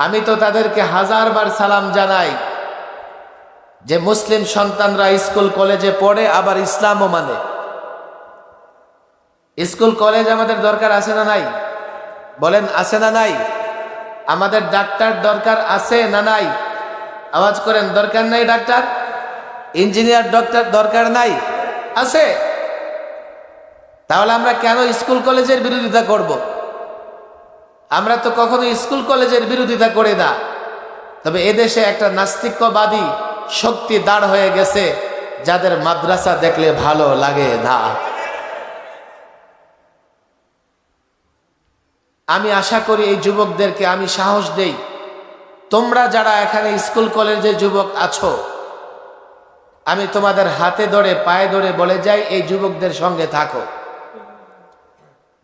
আমি তো তাদেরকে হাজারবার সালাম জানাই যে মুসলিম সন্তানরা স্কুল কলেজে পড়ে, আবার ইসলামও মানে। স্কুল, কলেজ আমাদের দরকার আছে না নাই? বলেন, আছে না নাই? আমাদের ডাক্তার দরকার আছে না নাই? আওয়াজ করেন, দরকার নাই ডাক্তার? ইঞ্জিনিয়ার ডক্টর দরকার নাই? আছে। তাহলে আমরা কেন স্কুল, কলেজের বিরোধিতা করব। আমরা তো কখনো স্কুল কলেজের বিরোধিতা করি না। তবে এদেশে একটা নাস্তিক্যবাদী শক্তি দাঁড় হয়ে গেছে, যাদের মাদ্রাসা দেখলে ভালো লাগে না। আমি আশা করি এই যুবকদেরকে আমি সাহস দেই। তোমরা যারা এখানে স্কুল কলেজে যুবক আছো, আমি তোমাদের হাতে ধরে, পায়ে ধরে বলে যাই, এই যুবকদের সঙ্গে থাকো।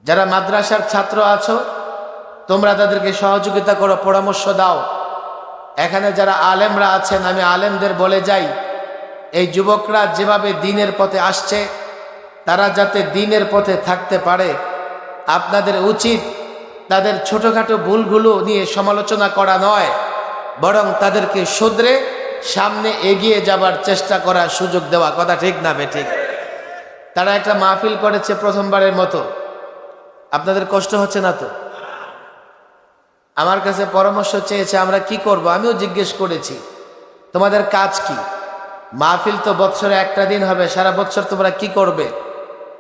যারা মাদ্রাসার ছাত্র আছো তোমরা তাদেরকে সহযোগিতা করো, পরামর্শ দাও। এখানে যারা আলেমরা আছেন, আমি আলেমদের বলে যাই, এই যুবকরা যেভাবে দিনের পথে আসছে, তারা যাতে দিনের পথে থাকতে পারে। আপনাদের উচিত তাদের ছোটোখাটো ভুলগুলো নিয়ে সমালোচনা করা নয়, বরং তাদেরকে শুধরে সামনে এগিয়ে যাবার চেষ্টা করার সুযোগ দেওয়া। কথা ঠিক না ঠিক? তারা একটা মাহফিল করেছে প্রথমবারের মতো। আপনাদের কষ্ট হচ্ছে না তো? আমার কাছে পরামর্শ চেয়েছে, আমরা কি করব? আমিও জিজ্ঞেস করেছি, তোমাদের কাজ কি? মাহফিল তো বৎসরে একটা দিন হবে, সারা বছর তোমরা কি করবে?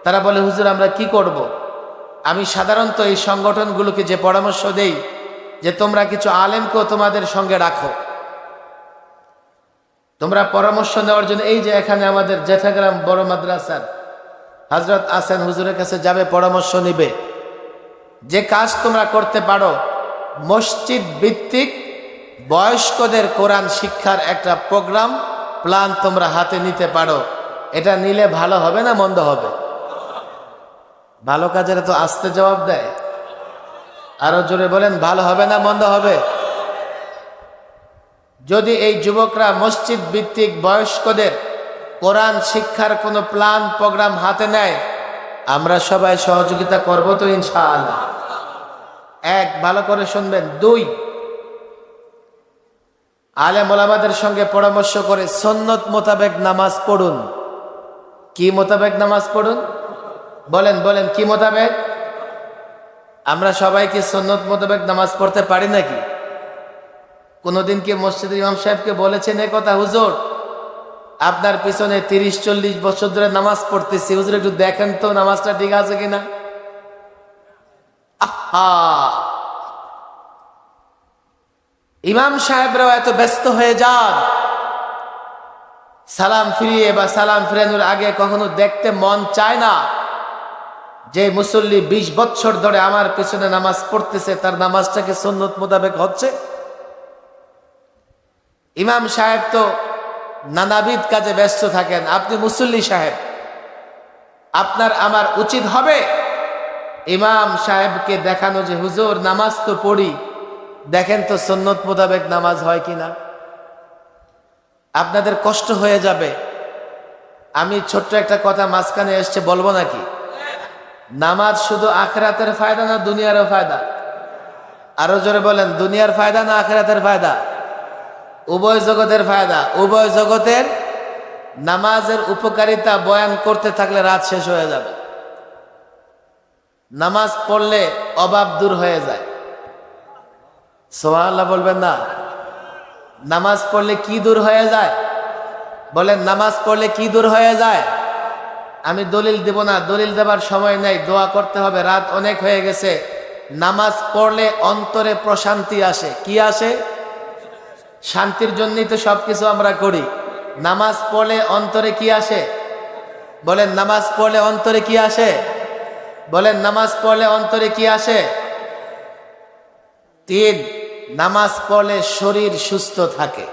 তারা বলে, হুজুর, আমরা কি করব। আমি সাধারণত এই সংগঠনগুলোকে যে পরামর্শ দেই, যে তোমরা কিছু আলেমকেও তোমাদের সঙ্গে রাখো। তোমরা পরামর্শ নেওয়ার জন্য, এই যে এখানে আমাদের জেঠাগ্রাম বড় মাদ্রাসার হজরত আসেন হুজুরের কাছে যাবে, পরামর্শ নিবে। যে কাজ তোমরা করতে পারো মসজিদ ভিত্তিক বয়স্কদের কোরআন শিক্ষার একটা প্রোগ্রাম প্ল্যান তোমরা হাতে নিতে পারো। এটা নিলে ভালো হবে না মন্দ হবে? ভালো কাজের তো আসতে জবাব দেয়। আরও জোরে বলেন, ভালো হবে না মন্দ হবে? যদি এই যুবকরা মসজিদ ভিত্তিক বয়স্কদের কোরআন শিক্ষার কোনো প্ল্যান, প্রোগ্রাম হাতে নেয়, আমরা সবাই সহযোগিতা করব তো ইনশাআল্লাহ। এক, ভালো করে শুনবেন। দুই, আলেম ওলামাদের সঙ্গে পরামর্শ করে সন্নত মোতাবেক নামাজ পড়ুন। কি মোতাবেক নামাজ পড়ুন? বলেন বলেন, কি মোতাবেক? আমরা সবাই কি সন্নত মোতাবেক নামাজ পড়তে পারি নাকি? কোনোদিন কি মসজিদ ইমাম সাহেবকে বলেছেন এ কথা, হুজুর? আপনার পিছনে তিরিশ, চল্লিশ বছর ধরে নামাজ পড়তেছি। হুজুর, একটু দেখেন তো নামাজটা ঠিক আছে কিনা? ইমাম সাহেবরাও এত ব্যস্ত হয়ে যান। সালাম ফিরিয়ে বা সালাম ফিরানোর আগে কখনো দেখতে মন চায় না। যে মুসল্লি বিশ বছর ধরে আমার পিছনে নামাজ পড়তেছে, তার নামাজটাকে সন্ন্যত মোতাবেক হচ্ছে? ইমাম সাহেব তো নানাবিধ কাজে ব্যস্ত থাকেন। আপনি মুসল্লি সাহেব, আপনার আমার উচিত হবে? ইমাম সাহেবকে দেখানো যে, হুজুর, নামাজ তো পড়ি। দেখেন তো সন্ন্যত মোতাবেক নামাজ হয় কিনা? আপনাদের কষ্ট হয়ে যাবে। আমি ছোট্ট একটা কথা মাঝখানে এসছে, বলব নাকি? নামাজ শুধু আখরাতের ফায়দা না দুনিয়ারও ফায়দা? আরও জোরে বলেন, দুনিয়ার ফায়দা না আখরাতের ফায়দা? উভয় জগতের ফায়দা। উভয় জগতের নামাজের উপকারিতা বয়ান করতে থাকলে রাত শেষ হয়ে যাবে। নামাজ পড়লে অভাব দূর হয়ে যায়। সোহাল্লাহ বলবেন না। নামাজ পড়লে কি দূর হয়ে যায়? বলেন, নামাজ পড়লে কি দূর হয়ে যায়? আমি দলিল দেব না, দলিল দেবার সময় নেই, দোয়া করতে হবে, রাত অনেক হয়ে গেছে। নামাজ পড়লে অন্তরে প্রশান্তি আসে। কি আসে? শান্তির জন্যই তো সব কিছু আমরা করি। নামাজ পড়লে অন্তরে কি আসে? বলেন, নামাজ পড়লে অন্তরে কি আসে? বলেন নামাজ পড়লে অন্তরে কি আসে? তিন নামাজ পড়লে শরীর সুস্থ থাকে।